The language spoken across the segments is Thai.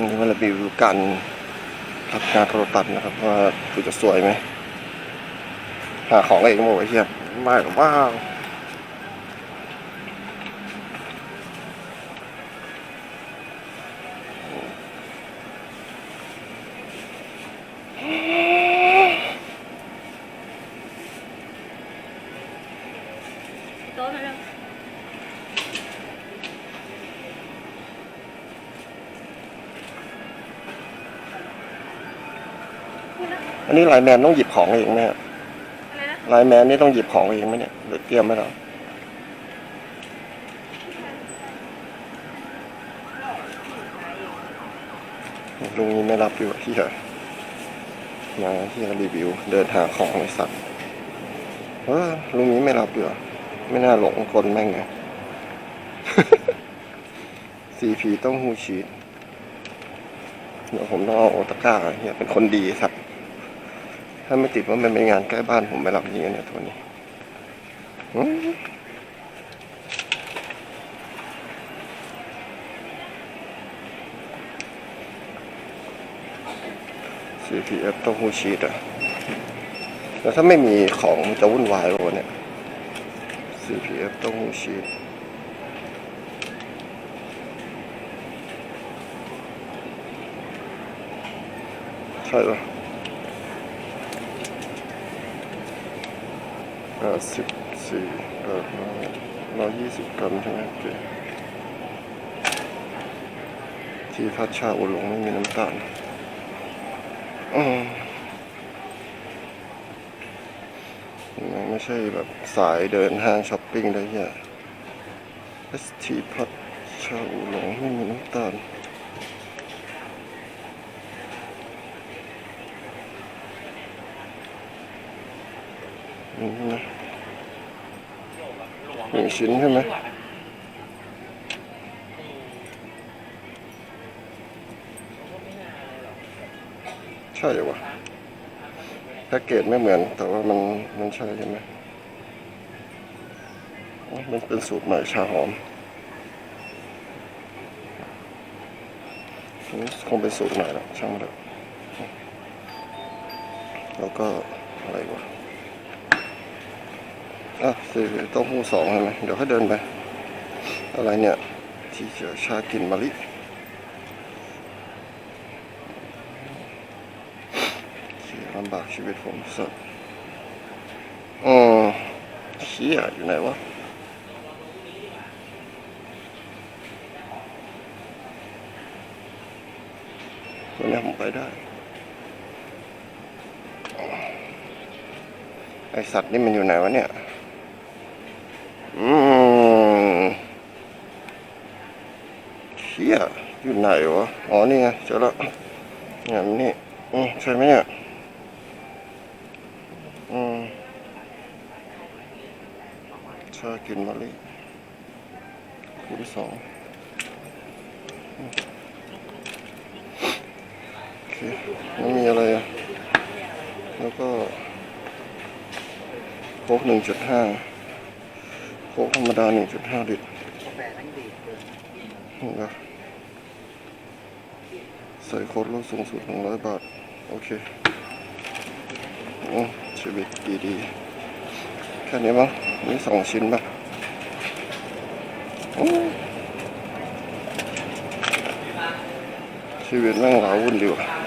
วันนี้มารีวิวการรับงานโทรตัดนะครับ ว่าคือจะสวยไหมหาของอะไรก็มาไว้เทียไม่หรอกว่าโอันนี้ไลน์แมนต้องหยิบของเองไหมฮะอะไรนะไลน์แมนนี่ต้องหยิบของเองไหมเนี่ยหรือเตรียมไหมเราลุงนี่ไม่รับอยู่ที่เหรอมาที่รีวิว เดินหาของไอ้สัตว์เออลุงนี้ไม่รับอยู่เหรอไม่น่าหลงคนแม่งไงซีพีต้องหูชีสเดี๋ยวผมต้องเอาโอตะกร้าเฮียเป็นคนดีสัตว์ ถ้าไม่ติดว่ามันเป็นงานใกล้บ้านผมไปรับนี้เนี่ยตัวนี้อืม CPF ต้องหูชีตอะแล้วถ้าไม่มีของมันจะวุ่นวายป่ะวะเนี่ย CPF ต้องหูชีตใช่ปะ แปดสิบสี่แปดร้อยร้อยยี่สิบกรัมใช่ไหมโอเคที่พัชชาอุหลงไม่มีน้ำตาลอืมมันไม่ใช่แบบสายเดินห้างช้อปปิ้งได้แค่ ST พัชชาอุหลงไม่มีน้ำตาลนี่นะ หนึ่งชิ้นใช่ไหมใช่วะแพ็กเกจไม่เหมือน แต่ว่ามันมันใช่ใช่ไหมมันเป็นสูตรใหม่ชาหอมคงเป็นสูตรใหม่แล้วช่างมันเถอะแล้วก็อะไรวะ อะสี่เต้าหู้สองใช่ไหมเดี๋ยวให้เดินไป อะไรเนี่ย ที่เขียวชากลิ่นมะลิลำบากชีวิตผมสัสอืมเชี่ยอยู่ไหนวะตัวนี้ผมไปได้ ไอสัตว์นี่มันอยู่ไหนวะเนี่ย เชี่ยอยู่ไหนวะ อ๋อ นี่ไงเจอแล้วเนี่ยมันนี่อืมใช่ไหมเนี่ย อืมชากินมะลิคูณสองมโอเคไม่มีอะไรอะ แล้วก็โค้กหนึ่งจุดห้า ค้กธรรมดาหนึ่งจุดห้าลิตรนี่นะใส่โค้ดลดสูงสุดหนึ่งร้อยบาท โอเคโอ้ชีวิตดีๆ แค่นี้มั้งนี่สองชิ้นป่ะโอ้ชีวิตแม่งหลาวุ่นดีว่ะ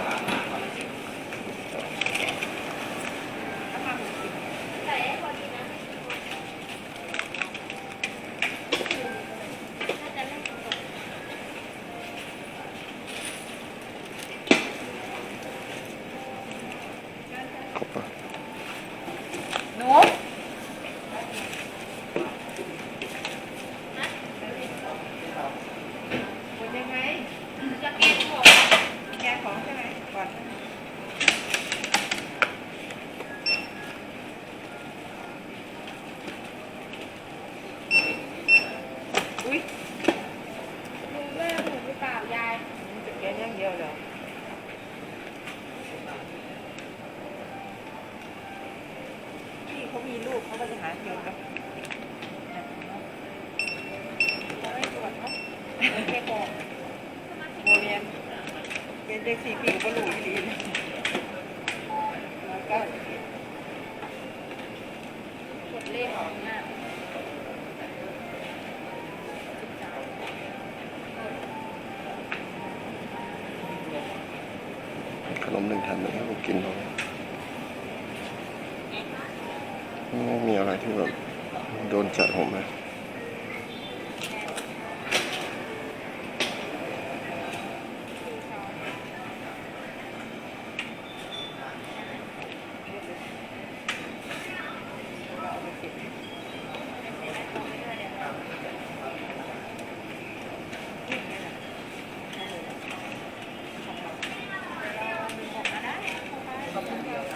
หนูคุณยังไงจะแกะของแกะของใช่ไหมก่อนอุ้ยลุงแม่หนูไปเปล่ายายจะแกะอย่างเดียวเหรอ ที่ เขามีลูกเขาก็จะหาเงินก็ไม่ตรวจเขาแค่บอกโมเรียนเด็กสี่ปีก็รู้ดีนะแล้วก็กดเลขของเนี่ยขนมหนึ่งแถมหนึ่งให้ผมกินเลย ไม่มีอะไรที่แบบโดนจัดผมเลย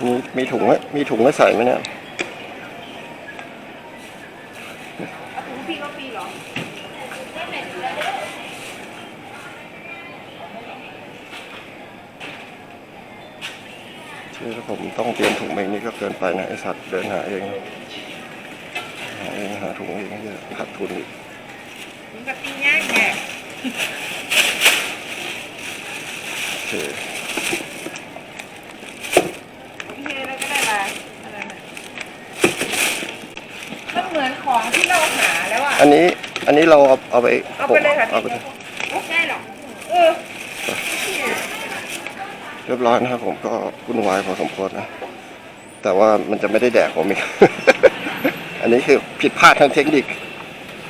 มีมีถุงไหมมีถุงให้ใส่ไหมเนี่ย ที่ถ้าผมต้องเตรียมถุงเองนี่ก็เกินไปนะไอสัตว์เดินหาเองหาเองหาถุงเองเยอะขาดทุนอีกถุงกับตีง่ายแกโอเคโอเคแล้วก็ได้มาอะไรนะมันเหมือนของที่เราหาแล้วอะอันนี้อันนี้เราเอาเอาไปเอาไปเลยค่ะเอาไปเลย ไม่ใช่หรอกเออ เรียบร้อยนะครับ ผมก็วุ่นวายพอสมควรนะ แต่ว่ามันจะไม่ได้แดกผมอีก อันนี้คือผิดพลาดทางเทคนิค